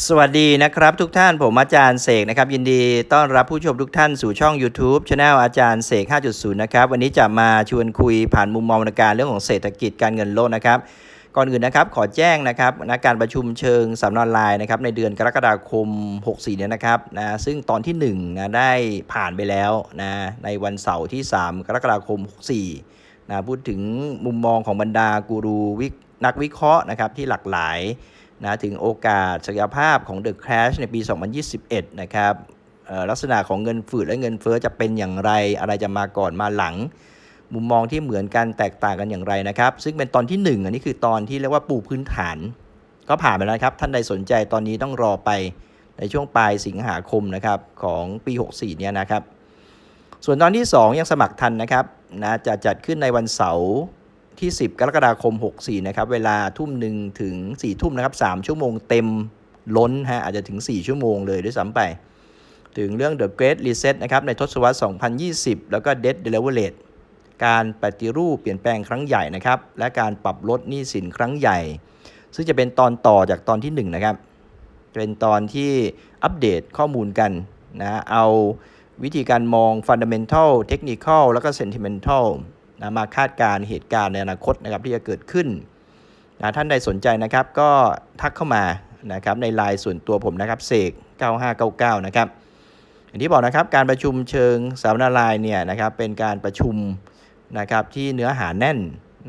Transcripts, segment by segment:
สวัสดีนะครับทุกท่านผมอาจารย์เสกนะครับยินดีต้อนรับผู้ชมทุกท่านสู่ช่อง YouTube Channel อาจารย์เสก 5.0 นะครับ วันนี้จะมาชวนคุยผ่านมุมมองในการเรื่องของเศรษฐกิจการเงินโลกนะครับ ก่อนอื่นนะครับขอแจ้งนะครับนะการประชุมเชิงสัมมนาออนไลน์นะครับในเดือนกรกฎาคม 64 เนี่ยนะครับนะซึ่งตอนที่1นะได้ผ่านไปแล้วนะในวันเสาร์ที่ 3 กรกฎาคม 64นะพูดถึงมุมมองของบรรดากูรูวินักวิเคราะห์นะครับที่หลากหลาย นะถึงโอกาสศักยภาพของ The Crash ในปี 2021 นะครับลักษณะของเงินฝืดและเงินเฟ้อจะเป็นอย่างไร อะไรจะมาก่อนมาหลัง มุมมองที่เหมือนกันแตกต่างกันอย่างไรนะครับ ซึ่งเป็นตอนที่ 1 อันนี้คือตอนที่เรียกว่าปูพื้นฐาน ก็ผ่านไปแล้วครับ ท่านใดสนใจตอนนี้ต้องรอไปในช่วงปลายสิงหาคมนะครับของปี 64 เนี่ยนะครับ ส่วนตอนที่ 2 ยังสมัครทันนะครับนะจะจัดขึ้นในวันเสาร์ ที่ 10 กรกฎาคม 64 นะครับ เวลาทุ่มหนึ่งถึง 4 ทุ่มนะครับ 3 ชั่วโมงเต็มล้นฮะอาจจะถึง 4 ชั่วโมงเลยด้วยซ้ำไป ถึงเรื่อง The Great Reset นะครับในทศวรรษ 2020 แล้วก็ Debt Deliverage การปฏิรูปเปลี่ยนแปลงครั้งใหญ่นะครับ และการปรับลดหนี้สินครั้งใหญ่ ซึ่งจะเป็นตอนต่อจากตอนที่ 1 นะครับ เป็นตอนที่อัปเดตข้อมูลกันนะเอาวิธีการมอง Fundamental Technical แล้วก็ Sentimental นะมาคาดการณ์เหตุการณ์ในอนาคตนะครับที่จะเกิดขึ้นนะท่านใดสนใจนะครับก็ทักเข้ามานะครับในไลน์ส่วนตัวผมนะครับเสก9599 นะครับอย่างที่บอกนะครับการประชุมเชิงสัมมนาไลน์เนี่ยนะครับเป็นการประชุมนะครับที่เนื้อหาแน่น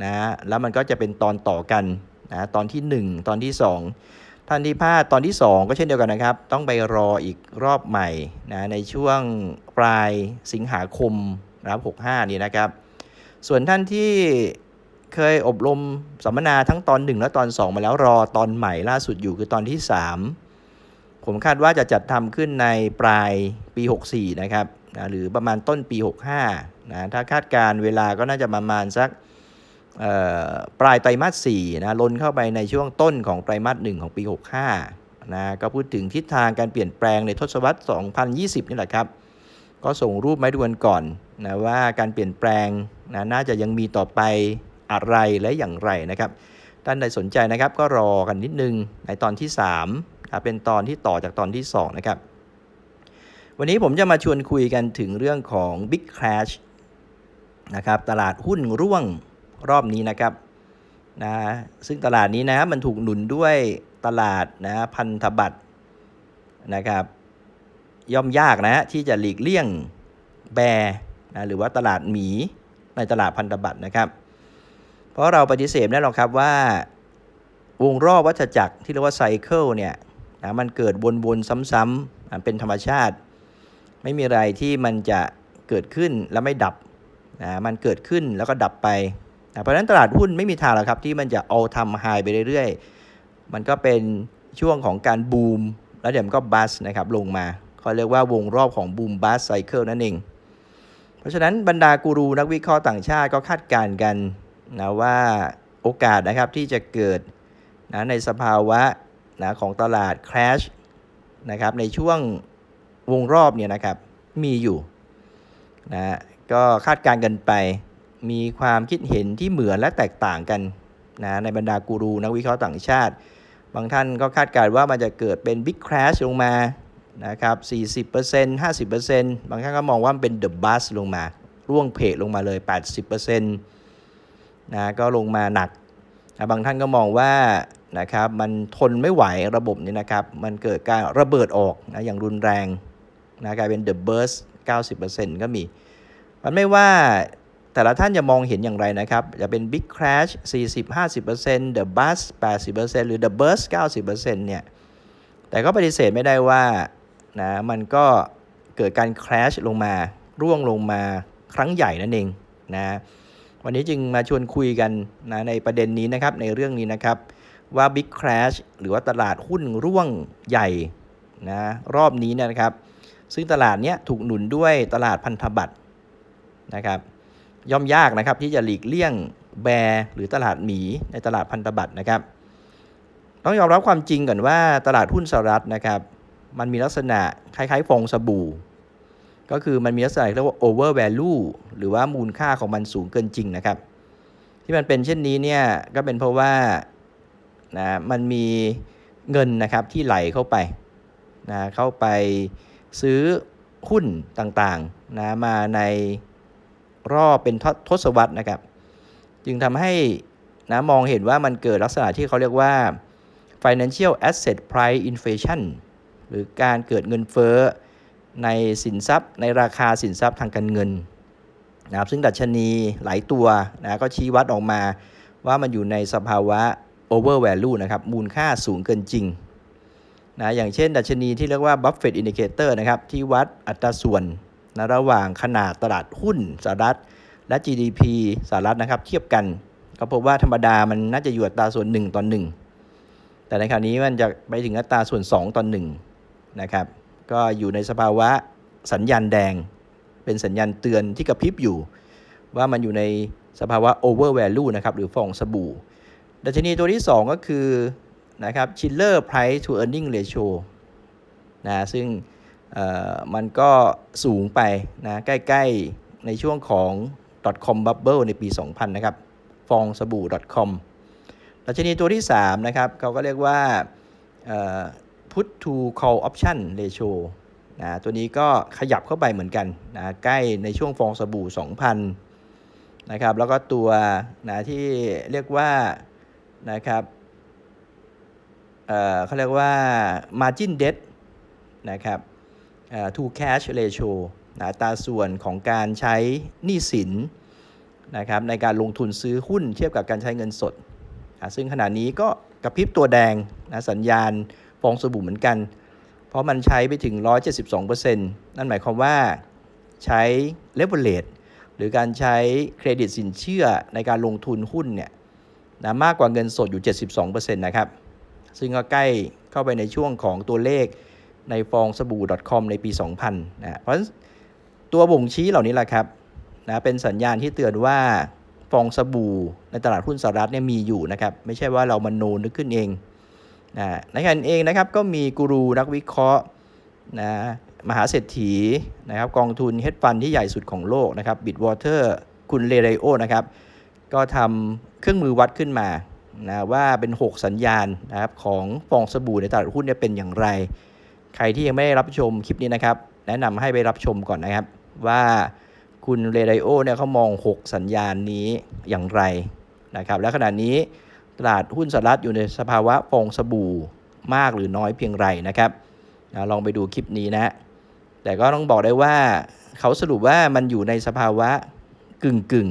นะแล้วมันก็จะเป็นตอนต่อกันนะตอนที่ 1 ตอนที่ 2 ท่านที่พลาดตอนที่ 2 ก็เช่นเดียวกันนะครับ ต้องไปรออีกรอบใหม่นะในช่วงปลายสิงหาคมนะครับ65 นี่นะครับ ส่วนท่านที่เคยอบรมสัมมนาทั้งตอน 1 และตอน 2 มาแล้วรอตอนใหม่ล่าสุดอยู่คือตอนที่ 3 ผมคาดว่าจะจัดทำขึ้นในปลายปี 64 นะครับนะหรือประมาณต้นปี 65 นะถ้าคาดการเวลาก็น่าจะประมาณสักปลายไตรมาส4นะลนเข้าไปในช่วงต้นของไตรมาส1ของปี 65 นะก็พูดถึงทิศทางการเปลี่ยนแปลงในทศวรรษ 2020 นี่แหละครับ ก็ส่งรูปมาดูกันก่อน นะว่าการเปลี่ยนแปลงนะน่าจะยังมีต่อไปอะไรและอย่างไรนะครับ ท่านใดสนใจนะครับก็รอกันนิดนึงในตอนที่3นะเป็นตอนที่ต่อจากตอนที่ 2 นะครับ วันนี้ผมจะมาชวนคุยกันถึงเรื่องของ Big Crash นะครับตลาดหุ้นร่วงรอบนี้นะครับนะซึ่งตลาดนี้นะมันถูกหนุนด้วยตลาดนะพันธบัตรนะครับ ย่อมยากนะที่จะหลีกเลี่ยงแบร์ นะหรือว่าตลาดหมีในตลาดพันธบัตรนะครับ เพราะเราปฏิเสธไม่ได้หรอกครับว่าวงรอบวัฏจักรที่เรียกว่าไซเคิลเนี่ยนะมันเกิดวนๆซ้ำๆเป็นธรรมชาติ ไม่มีอะไรที่มันจะเกิดขึ้นแล้วไม่ดับนะมันเกิดขึ้นแล้วก็ดับไปนะเพราะฉะนั้นตลาดหุ้นไม่มีทางหรอกครับที่มันจะเอาทำไฮไปเรื่อยๆ มันก็เป็นช่วงของการบูม แล้วเดี๋ยวมันก็บัสนะครับลงมาเขาเรียกว่าวงรอบของบูมบัสไซเคิลนั่นเอง เพราะฉะนั้นบรรดากูรูนักวิเคราะห์ต่างชาติก็คาดการณ์กันนะว่าโอกาสนะครับที่จะเกิดนะในสภาวะนะของตลาด crash นะครับในช่วงวงรอบเนี่ยนะครับมีอยู่นะก็คาดการณ์กันไป มีความคิดเห็นที่เหมือนและแตกต่างกันนะในบรรดากูรูนักวิเคราะห์ต่างชาติ บางท่านก็คาดการณ์ว่ามันจะเกิดเป็น Big Crash ลงมา นะครับ40% 50%บางท่านก็มองว่ามันเป็น The Bust ลงมา ร่วงเพลลงมาเลย 80%นะก็ลงมาหนักนะบางท่านก็มองว่านะครับมันทนไม่ไหวระบบนี้นะครับ มันเกิดการระเบิดออกนะอย่างรุนแรงนะกลายเป็น The Burst 90%ก็มี มันไม่ว่าแต่ละท่านจะมองเห็นอย่างไรนะครับ จะเป็น Big Crash 40-50% The Bust 80%หรือ The Burst 90%เนี่ย แต่ก็ปฏิเสธไม่ได้ว่า นะมันก็เกิดการ crash ลงมา ร่วงลงมาครั้งใหญ่นั่นเองนะวันนี้จึงมาชวนคุยกันนะในประเด็นนี้นะครับในเรื่องนี้นะครับว่า Big Crash หรือว่าตลาดหุ้นร่วงใหญ่นะรอบนี้นยนะครับ ซึ่งตลาดเนี้ยถูกหนุนด้วยตลาดพันธบัตรนะครับย่อมยากนะครับที่จะหลีกเลี่ยงแบร์หรือตลาดหมีในตลาดพันธบัตรนะครับ ต้องยอมรับความจริงก่อนว่าตลาดหุ้นสหรัฐนะครับ มันมีลักษณะคล้ายๆฟองสบู่ ก็คือมันมีลักษณะเรียกว่า over value หรือว่ามูลค่าของมันสูงเกินจริงนะครับ ที่มันเป็นเช่นนี้เนี่ยก็เป็นเพราะว่านะมันมีเงินนะครับที่ไหลเข้าไปนะเข้าไปซื้อหุ้นต่างๆนะมาในรอบเป็นททศวรรษนะครับ จึงทำให้นะมองเห็นว่ามันเกิดลักษณะที่เขาเรียกว่า financial asset price inflation หรือการเกิดเงินเฟ้อในสินทรัพย์ ในราคาสินทรัพย์ทางการเงินนะครับซึ่งดัชนีหลายตัวนะก็ชี้วัดออกมาว่ามันอยู่ในสภาวะ over value นะครับมูลค่าสูงเกินจริงนะอย่างเช่น ดัชนีที่เรียกว่า Buffett Indicator นะครับที่วัดอัตราส่วนนะระหว่างขนาดตลาดหุ้นสหรัฐ และ GDP สหรัฐนะครับเทียบกัน ก็พบว่าธรรมดามันน่าจะอยู่อัตราส่วน 1 ต่อ 1 แต่ในคราวนี้มันจะไปถึงอัตราส่วน 2 ต่อ 1 นะครับ ก็อยู่ในสภาวะสัญญาณแดง เป็นสัญญาณเตือนที่กระพริบอยู่ ว่ามันอยู่ในสภาวะ over value นะครับหรือฟองสบู่ ดัชนีตัวที่ 2 ก็คือนะครับ Chiller Price to Earning Ratio นะซึ่งมันก็สูงไปนะใกล้ๆในช่วงของ .com bubble ในปี 2000 นะครับ ฟองสบู่ .com ดัชนีตัวที่ 3 นะครับเขาก็เรียกว่า put to call option ratio นะตัวนี้ก็ขยับเข้าไปเหมือนกันนะใกล้ในช่วงฟองสบู่ 2,000นะครับแล้วก็ตัวนะที่เรียกว่านะครับเอ่อเขาเรียกว่า margin debt นะครับ to cash ratio นะตาส่วนของการใช้หนี้สินนะครับในการลงทุนซื้อหุ้นเทียบกับการใช้เงินสดนะซึ่งขณะนี้ก็กระพริบตัวแดงนะสัญญาณ ฟองสบู่เหมือนกัน เพราะมันใช้ไปถึง 172%นั่นหมายความว่าใช้ leverage หรือการใช้เครดิตสินเชื่อในการลงทุนหุ้นเนี่ยนะมากกว่าเงินสดอยู่ 72%นะครับ ซึ่งก็ใกล้เข้าไปในช่วงของตัวเลขในฟองสบู่ .com ในปี 2000นะเพราะตัวบ่งชี้เหล่านี้แหละครับนะเป็นสัญญาณที่เตือนว่าฟองสบู่ในตลาดหุ้นสหรัฐเนี่ยมีอยู่นะครับ ไม่ใช่ว่าเรามโนนึกขึ้นเอง นะในขณะเองนะครับก็มีกูรูนักวิเคราะห์นะมหาเศรษฐีนะครับกองทุนเฮดฟันที่ใหญ่สุดของโลกนะครับบิดวอเตอร์คุณเรไรโอนะครับก็ทำเครื่องมือวัดขึ้นมานะว่าเป็น 6 สัญญาณนะครับของฟองสบู่ในตลาดหุ้นเนี่ยเป็นอย่างไร ใครที่ยังไม่ได้รับชมคลิปนี้นะครับ แนะนำให้ไปรับชมก่อนนะครับ ว่าคุณเรไรโอเนี่ยเขามอง 6 สัญญาณนี้อย่างไรนะครับ และขณะนี้ ตลาดหุ้นสหรัฐอยู่ในสภาวะฟองสบู่มากหรือน้อยเพียงไรนะครับลองไปดูคลิปนี้นะ แต่ก็ต้องบอกได้ว่าเขาสรุปว่ามันอยู่ในสภาวะกึ่งกึ่ง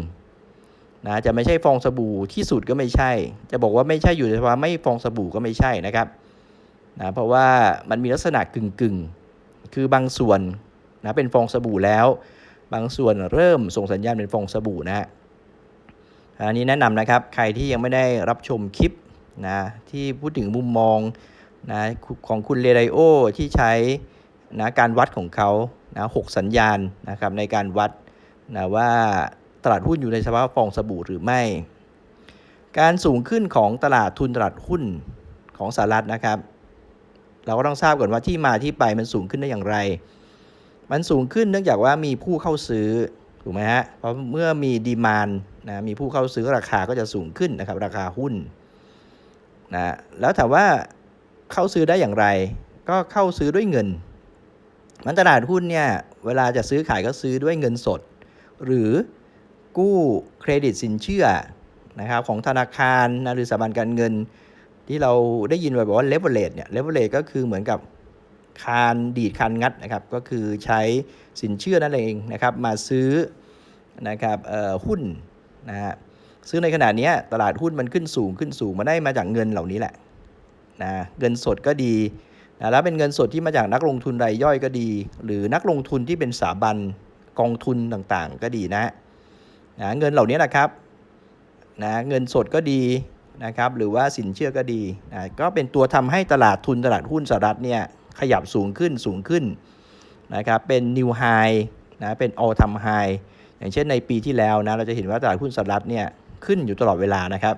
นะจะไม่ใช่ฟองสบู่ที่สุดก็ไม่ใช่ จะบอกว่าไม่ใช่อยู่ในสภาวะไม่ฟองสบู่ก็ไม่ใช่นะครับนะเพราะว่ามันมีลักษณะกึ่งกึ่งคือบางส่วนนะเป็นฟองสบู่แล้ว บางส่วนเริ่มส่งสัญญาณเป็นฟองสบู่นะ อันนี้แนะนำนะครับใครที่ยังไม่ได้รับชมคลิปนะที่พูดถึงมุมมองนะของคุณเรไดโอที่ใช้นะการวัดของเขานะหสัญญาณนะครับในการวัดนะว่าตลาดหุ้นอยู่ในสภาวะฟองสบู่หรือไม่ การสูงขึ้นของตลาดทุนตลาดหุ้นของสหรัฐนะครับ เราก็ต้องทราบก่อนว่าที่มาที่ไปมันสูงขึ้นได้อย่างไร มันสูงขึ้นเนื่องจากว่ามีผู้เข้าซื้อ ถูกไหมฮะเพราะเมื่อมีดีมานนะมีผู้เข้าซื้อราคาก็จะสูงขึ้นนะครับ ราคาหุ้นนะแล้วถามว่าเข้าซื้อได้อย่างไร ก็เข้าซื้อด้วยเงิน มันตลาดหุ้นเนี่ยเวลาจะซื้อขายก็ซื้อด้วยเงินสด หรือกู้เครดิตสินเชื่อนะครับของธนาคารนะหรือสถาบันการเงินที่เราได้ยินแบบว่าเลเวลเลตเนี่ยเลเวลเลตก็คือเหมือนกับ คานดีดคานงัดนะครับก็คือใช้สินเชื่อนั่นเองนะครับมาซื้อนะครับหุ้นนะฮะซื้อในขณะนี้ตลาดหุ้นมันขึ้นสูงขึ้นสูงมาได้มาจากเงินเหล่านี้แหละนะเงินสดก็ดีนะแล้วเป็นเงินสดที่มาจากนักลงทุนรายย่อยก็ดี หรือนักลงทุนที่เป็นสถาบันกองทุนต่างๆ ก็ดีนะนะเงินเหล่านี้นะครับนะเงินสดก็ดีนะครับหรือว่าสินเชื่อก็ดีนะก็เป็นตัวทำให้ตลาดทุนตลาดหุ้นสหรัฐเนี่ย ขยับสูงขึ้นสูงขึ้นนะครับเป็น new high นะเป็น all time high อย่างเช่นในปีที่แล้วนะเราจะเห็นว่าตลาดหุ้นสหรัฐเนี่ยขึ้นอยู่ตลอดเวลานะครับ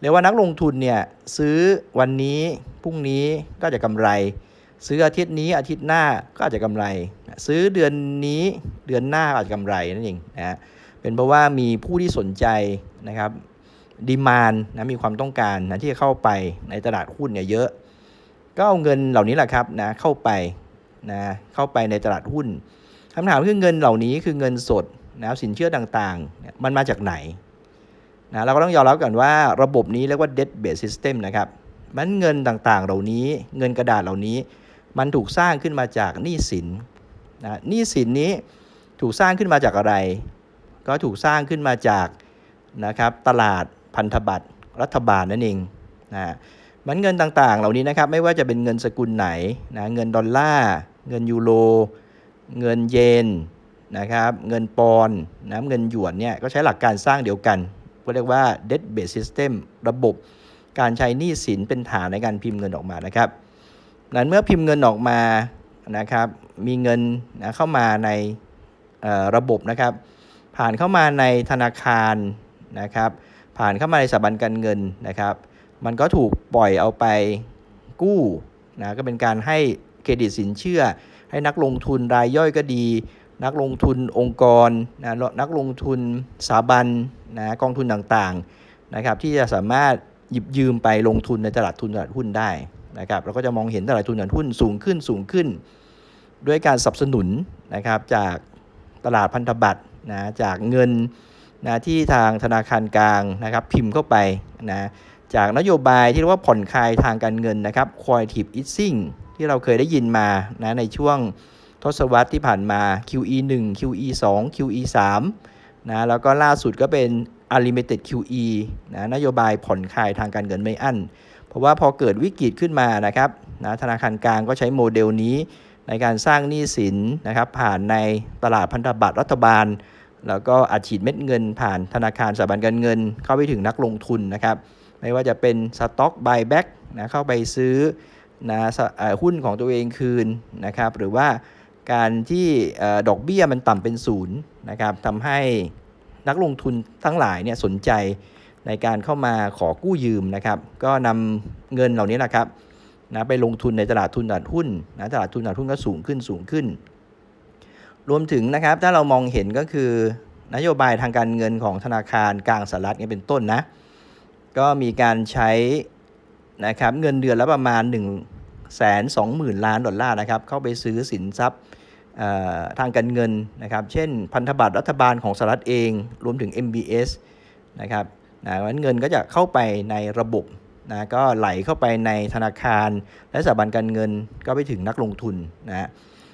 เรียกว่านักลงทุนเนี่ยซื้อวันนี้พรุ่งนี้ก็จะกำไร ซื้ออาทิตย์นี้อาทิตย์หน้าก็อาจจะกำไร ซื้อเดือนนี้เดือนหน้าอาจจะกำไรนั่นเองนะเป็นเพราะว่ามีผู้ที่สนใจนะครับดีมานนะมีความต้องการนะที่จะเข้าไปในตลาดหุ้นเนี่ยเยอะ ก็เอาเงินเหล่านี้แหละครับนะเข้าไปนะเข้าไปในตลาดหุ้นคำถามคือเงินเหล่านี้คือเงินสดนะสินเชื่อต่างๆ มันมาจากไหนนะเราก็ต้องยอมรับกันว่าระบบนี้เรียกว่า debt based system นะครับมันเงินต่างๆ เหล่านี้เงินกระดาษเหล่านี้ มันถูกสร้างขึ้นมาจากหนี้สินนะหนี้สินนี้ถูกสร้างขึ้นมาจากอะไร ก็ถูกสร้างขึ้นมาจากนะครับตลาดพันธบัตรรัฐบาลนั่นเองนะ มันเงินต่างๆ เหล่านี้นะครับไม่ว่าจะเป็นเงินสกุลไหนนะเงินดอลลาร์เงินยูโรเงินเยนนะครับเงินปอนนะเงินหยวนเนี่ยก็ใช้หลักการสร้างเดียวกันก็เรียกว่า debt based system ระบบการใช้หนี้สินเป็นฐานในการพิมพ์เงินออกมานะครับนั้นเมื่อพิมพ์เงินออกมานะครับมีเงินนะเข้ามาในระบบนะครับผ่านเข้ามาในธนาคารนะครับผ่านเข้ามาในสถาบันการเงินนะครับ มันก็ถูกปล่อยเอาไปกู้นะก็เป็นการให้เครดิตสินเชื่อ ให้นักลงทุนรายย่อยก็ดี นักลงทุนองค์กรนะนักลงทุนสถาบันนะกองทุนต่างๆนะครับที่จะสามารถหยิบยืมไปลงทุนในตลาดทุนตลาดหุ้นได้นะครับเราก็จะมองเห็นตลาดทุนตลาดหุ้นสูงขึ้นสูงขึ้น ด้วยการสนับสนุนนะครับจากตลาดพันธบัตรนะจากเงินนะที่ทางธนาคารกลางนะครับพิมพ์เข้าไปนะ จากนโยบายที่เรียกว่าผ่อนคลายทางการเงินนะครับ quantitative easing ที่เราเคยได้ยินมานะในช่วงทศวรรษที่ผ่านมา QE 1 QE 2 QE 3นะแล้วก็ล่าสุดก็เป็น unlimited QE นะนโยบายผ่อนคลายทางการเงินไม่อั้น เพราะว่าพอเกิดวิกฤตขึ้นมานะครับนะธนาคารกลางก็ใช้โมเดลนี้ในการสร้างหนี้สินนะครับผ่านในตลาดพันธบัตรรัฐบาล แล้วก็อัดฉีดเม็ดเงินผ่านธนาคารสถาบันการเงิน เข้าไปถึงนักลงทุนนะครับ ไม่ว่าจะเป็นสต็อกบายแบ็กนะเข้าไปซื้อนะหุ้นของตัวเองคืนนะครับ หรือว่าการที่ดอกเบี้ยมันต่ำเป็นศูนย์นะครับทำให้นักลงทุนทั้งหลายเนี่ยสนใจในการเข้ามาขอกู้ยืมนะครับ ก็นำเงินเหล่านี้แหละครับนะไปลงทุนในตลาดทุนตลาดหุ้นนะตลาดทุนตลาดหุ้นก็สูงขึ้นสูงขึ้น รวมถึงนะครับถ้าเรามองเห็นก็คือนโยบายทางการเงินของธนาคารกลางสหรัฐเนี่ยเป็นต้นนะ ก็มีการใช้นะครับเงินเดือนละประมาณ1นึ่งแสนสองหมื่นล้านดอลลาร์นะครับเข้าไปซื้อสินทรัพย์ทางการเงินนะครับเช่นพันธบัตรรัฐบาลของสหรัฐเองรวมถึง MBS นะครับนะเพราะฉะนั้นเงินก็จะเข้าไปในระบบนะก็ไหลเข้าไปในธนาคารและสถาบันการเงินก็ไปถึงนักลงทุนนะ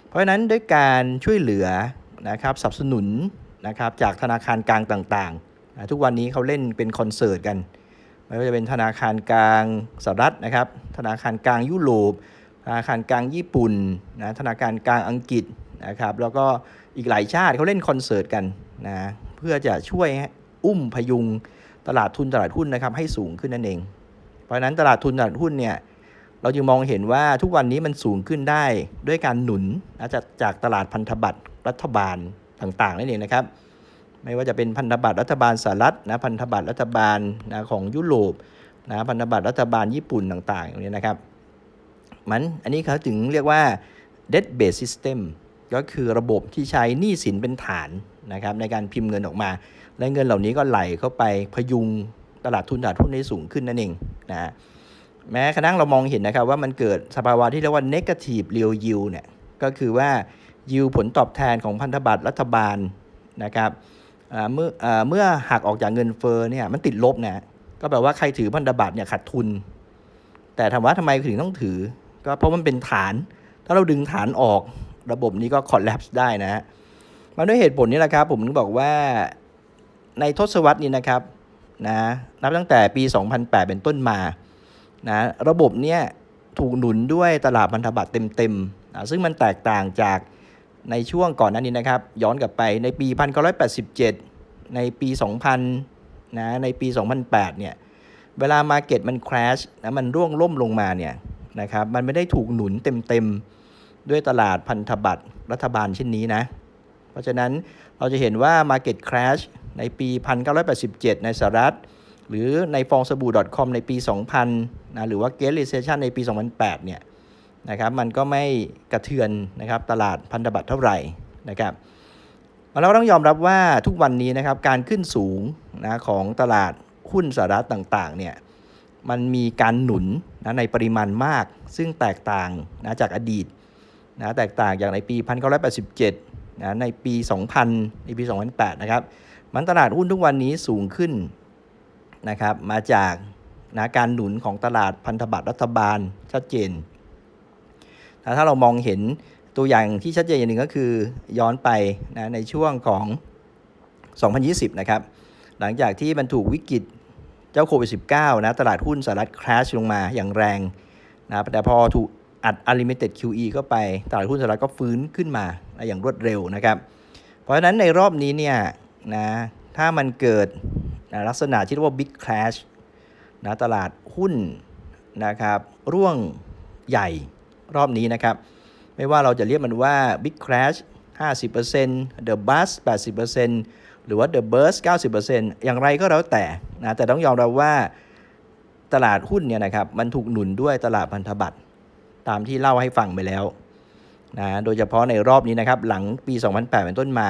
เพราะฉะนั้นด้วยการช่วยเหลือนะครับสนับสนุนนะครับจากธนาคารกลางต่างๆนะทุกวันนี้เขาเล่นเป็นคอนเสิร์ตกัน ไม่ว่าจะเป็นธนาคารกลางสหรัฐนะครับ ธนาคารกลางยุโรป ธนาคารกลางญี่ปุ่นนะธนาคารกลางอังกฤษนะครับ แล้วก็อีกหลายชาติเขาเล่นคอนเสิร์ตกันนะเพื่อจะช่วยอุ้มพยุงตลาดทุนตลาดหุ้นนะครับให้สูงขึ้นนั่นเอง เพราะฉะนั้นตลาดทุนตลาดหุ้นเนี่ยเราจึงมองเห็นว่าทุกวันนี้มันสูงขึ้นได้ด้วยการหนุนนะจากจากตลาดพันธบัตรรัฐบาลต่างๆนั่นเองนะครับ ไม่ว่าจะเป็นพันธบัตรรัฐบาลสหรัฐนะพันธบัตรรัฐบาลนะของยุโรปนะพันธบัตรรัฐบาลญี่ปุ่นต่างๆอย่างนี้นะครับมันอันนี้เขาถึงเรียกว่า debt based system ก็คือระบบที่ใช้หนี้สินเป็นฐานนะครับในการพิมพ์เงินออกมา และเงินเหล่านี้ก็ไหลเข้าไปพยุงตลาดทุนตลาดหุ้นให้สูงขึ้นนั่นเองนะแม้กระทั่งเรามองเห็นนะครับว่ามันเกิดสภาวะที่เรียกว่า negative real yield เนี่ยก็คือว่า yield ผลตอบแทนของพันธบัตรรัฐบาลนะครับ เมื่ออาเมื่อหักออกจากเงินเฟ้อเนี่ยมันติดลบนะก็แปลว่าใครถือพันธบัตรเนี่ยขาดทุน แต่ถามว่าทำไมถึงต้องถือ ก็เพราะมันเป็นฐาน ถ้าเราดึงฐานออกระบบนี้ก็ collapse ได้นะฮะมาด้วยเหตุผลนี้แหละครับ ผมถึงบอกว่าในทศวรรษนี้นะครับนะนับตั้งแต่ปี 2008 เป็นต้นมานะระบบเนี้ยถูกหนุนด้วยตลาดพันธบัตรเต็มๆนะซึ่งมันแตกต่างจาก ในช่วงก่อนหน้านี้นะครับ ย้อนกลับไปในปี 1987 ในปี 2000 นะ ในปี 2008 เนี่ย เวลามาเก็ตมันคราชนะมันร่วงล่มลงมาเนี่ยนะครับ มันไม่ได้ถูกหนุนเต็มๆ ด้วยตลาดพันธบัตรรัฐบาลเช่นนี้นะ เพราะฉะนั้นเราจะเห็นว่า Market Crash ในปี 1987 ในสหรัฐ หรือในฟองสบู่ .com ในปี 2000 นะ หรือว่า Great Recession ในปี 2008 เนี่ย นะครับมันก็ไม่กระเทือนนะครับตลาดพันธบัตรเท่าไหร่นะครับเราต้องยอมรับว่าทุกวันนี้นะครับการขึ้นสูงนะของตลาดหุ้นสหรัฐต่างๆเนี่ยมันมีการหนุนนะในปริมาณมาก ซึ่งแตกต่างนะจากอดีตนะแตกต่างจากในปี 1987นะในปี 2000 ในปี 2008 นะครับ มันตลาดหุ้นทุกวันนี้สูงขึ้นนะครับมาจากนะการหนุนของตลาดพันธบัตรรัฐบาลชัดเจน ถ้าเรามองเห็นตัวอย่างที่ชัดเจนอย่างหนึ่งก็คือย้อนไปนะในช่วงของ 2020 นะครับ หลังจากที่มันถูกวิกฤตเจ้าโควิด -19 นะตลาดหุ้นสหรัฐคราชลงมาอย่างแรงนะแต่พอถูกอัด Unlimited QE เข้าไปตลาดหุ้นสหรัฐก็ฟื้นขึ้นมาอย่างรวดเร็วนะครับ เพราะฉะนั้นในรอบนี้เนี่ยนะถ้ามันเกิดนะลักษณะที่เรียกว่า Big Crash นะตลาดหุ้นนะครับร่วงใหญ่ รอบนี้นะครับ ไม่ว่าเราจะเรียกมันว่า Big Crash 50% The Bust 80%หรือว่า The Burst 90%อย่างไรก็แล้วแต่นะแต่ต้องยอมรับว่าตลาดหุ้นเนี่ยนะครับมันถูกหนุนด้วยตลาดพันธบัตรตามที่เล่าให้ฟังไปแล้วนะโดยเฉพาะในรอบนี้นะครับหลังปี 2008 เป็นต้นมา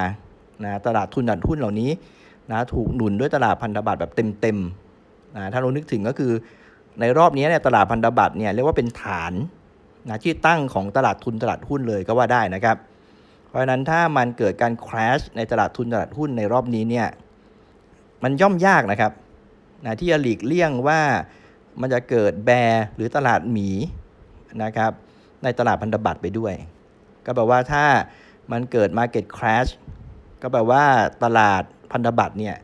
นะตลาดทุนตลาดหุ้นเหล่านี้นะถูกหนุนด้วยตลาดพันธบัตรแบบเต็มๆนะถ้าเรานึกถึงก็คือในรอบนี้เนี่ยตลาดพันธบัตรเนี่ยเรียกว่าเป็นฐาน นะที่ตั้งของตลาดทุนตลาดหุ้นเลยก็ว่าได้นะครับ เพราะฉะนั้นถ้ามันเกิดการ crash ในตลาดทุนตลาดหุ้นในรอบนี้เนี่ยมันย่อมยากนะครับนะที่จะหลีกเลี่ยงว่ามันจะเกิดแบร์หรือตลาดหมีนะครับ ในตลาดพันธบัตรไปด้วย ก็แปลว่าถ้ามันเกิด market crash ก็แปลว่าตลาดพันธบัตรเนี่ย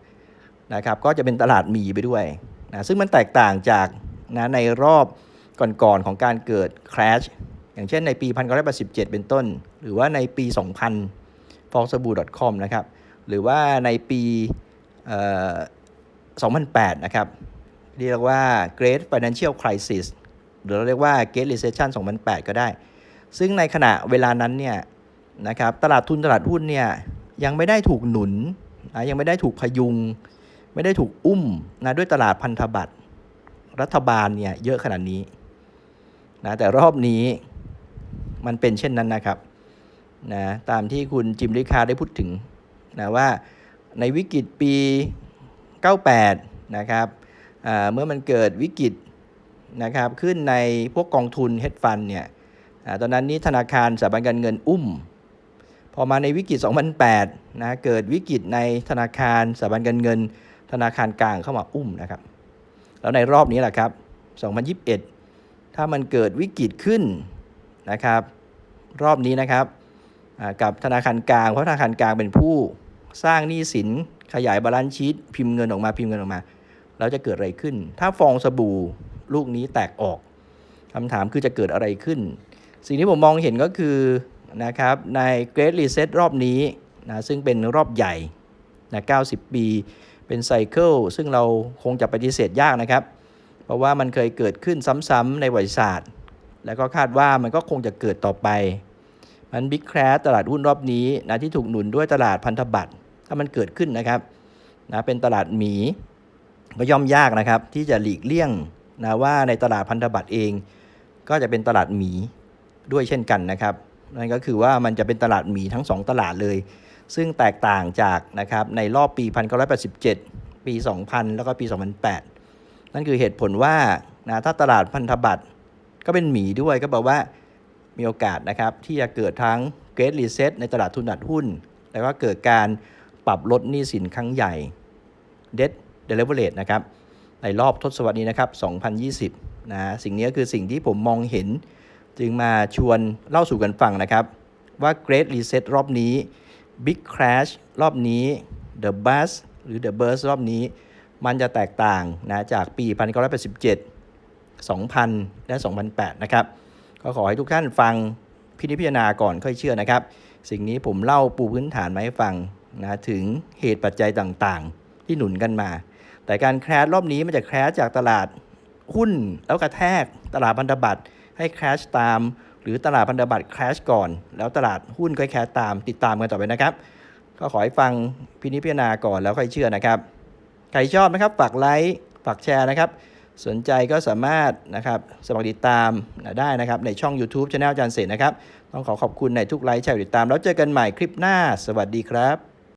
นะครับก็จะเป็นตลาดหมีไปด้วยนะซึ่งมันแตกต่างจากนะในรอบ ก่อนๆของการเกิด crash อย่างเช่นในปี 1987 เป็นต้น หรือว่าในปี 2000 f o r s a b o c o m นะครับ หรือว่าในปีเอ่อ2008 นะครับ เรียกว่า Great Financial Crisis หรือเราเรียกว่า Great Recession 2008 ก็ได้ ซึ่งในขณะเวลานั้นเนี่ยนะครับตลาดทุนตลาดหุ้นเนี่ยยังไม่ได้ถูกหนุนนะยังไม่ได้ถูกพยุง ไม่ได้ถูกอุ้มนะด้วยตลาดพันธบัตรรัฐบาลเนี่ยเยอะขนาดนี้ นะแต่รอบนี้มันเป็นเช่นนั้นนะครับนะตามที่คุณจิมริคาได้พูดถึงนะว่าในวิกฤตปี 98 นะครับเมื่อมันเกิดวิกฤตนะครับขึ้นในพวกกองทุน hedge fund เนี่ยอตอนนั้นนี้ธนาคารสถาบันการเงินอุ้ม พอมาในวิกฤต 2008 นะเกิดวิกฤตในธนาคารสถาบันการเงิน ธนาคารกลางเข้ามาอุ้มนะครับ แล้วในรอบนี้แหละครับ 2021 ถ้ามันเกิดวิกฤตขึ้นนะครับ รอบนี้นะครับกับธนาคารกลาง เพราะธนาคารกลางเป็นผู้สร้างหนี้สินขยายบาลานซ์ชีตพิมพ์เงินออกมาพิมพ์เงินออกมา แล้วจะเกิดอะไรขึ้น ถ้าฟองสบู่ลูกนี้แตกออกคำถามคือจะเกิดอะไรขึ้น สิ่งที่ผมมองเห็นก็คือนะครับใน Great Reset รอบนี้นะซึ่งเป็นรอบใหญ่นะ90 ปี เป็นไซเคิลซึ่งเราคงจะปฏิเสธยากนะครับ เพราะว่ามันเคยเกิดขึ้นซ้ำๆในประวัติศาสตร์ แล้วก็คาดว่ามันก็คงจะเกิดต่อไป มันบิ๊กแครตลาดหุ้นรอบนี้นะที่ถูกหนุนด้วยตลาดพันธบัตรถ้ามันเกิดขึ้นนะครับนะเป็นตลาดหมีก็ย่อมยากนะครับ ที่จะหลีกเลี่ยงนะว่าในตลาดพันธบัตรเอง ก็จะเป็นตลาดหมีด้วยเช่นกันนะครับนั่นก็คือว่ามันจะเป็นตลาดหมีทั้ง 2 ตลาดเลย ซึ่งแตกต่างจากนะครับในรอบปี 1987 ปี 2000 แล้วก็ปี 2008 นั่นคือเหตุผลว่านะถ้าตลาดพันธบัตรก็เป็นหมีด้วยก็แปลว่ามีโอกาสนะครับที่จะเกิดทั้ง Great Reset ในตลาดทุนตลาดหุ้น แล้วก็เกิดการปรับลดหนี้สินครั้งใหญ่ Debt Deleverage นะครับในรอบทศวรรษนี้นะครับ 2020 นะ สิ่งนี้คือสิ่งที่ผมมองเห็น จึงมาชวนเล่าสู่กันฟังนะครับ ว่า Great Reset รอบนี้ Big Crash รอบนี้ The Bust หรือ The Burst รอบนี้ มันจะแตกต่างนะจากปี 1987 2000 และ 2008 นะครับ ก็ขอให้ทุกท่านฟังพินิจพิจารณาก่อนค่อยเชื่อนะครับ สิ่งนี้ผมเล่าปูพื้นฐานมาให้ฟังนะถึงเหตุปัจจัยต่างๆ ที่หนุนกันมา แต่การแคร์รอบนี้มันจะแคร์จากตลาดหุ้นแล้วกระแทกตลาดพันธบัตรให้แคร์ตาม หรือตลาดพันธบัตรแคร์ก่อน แล้วตลาดหุ้นค่อยแคร์ตามติดตามกันต่อไปนะครับ ก็ขอให้ฟังพินิจพิจารณาก่อนแล้วค่อยเชื่อนะครับ ใครชอบนะครับฝากไลค์ฝากแชร์นะครับ สนใจก็สามารถนะครับสมัครติดตามได้นะครับในช่อง YouTube Channel อาจารย์เสนนะครับ ต้องขอขอบคุณในทุกไลค์แชร์ติดตาม แล้วเจอกันใหม่คลิปหน้า สวัสดีครับ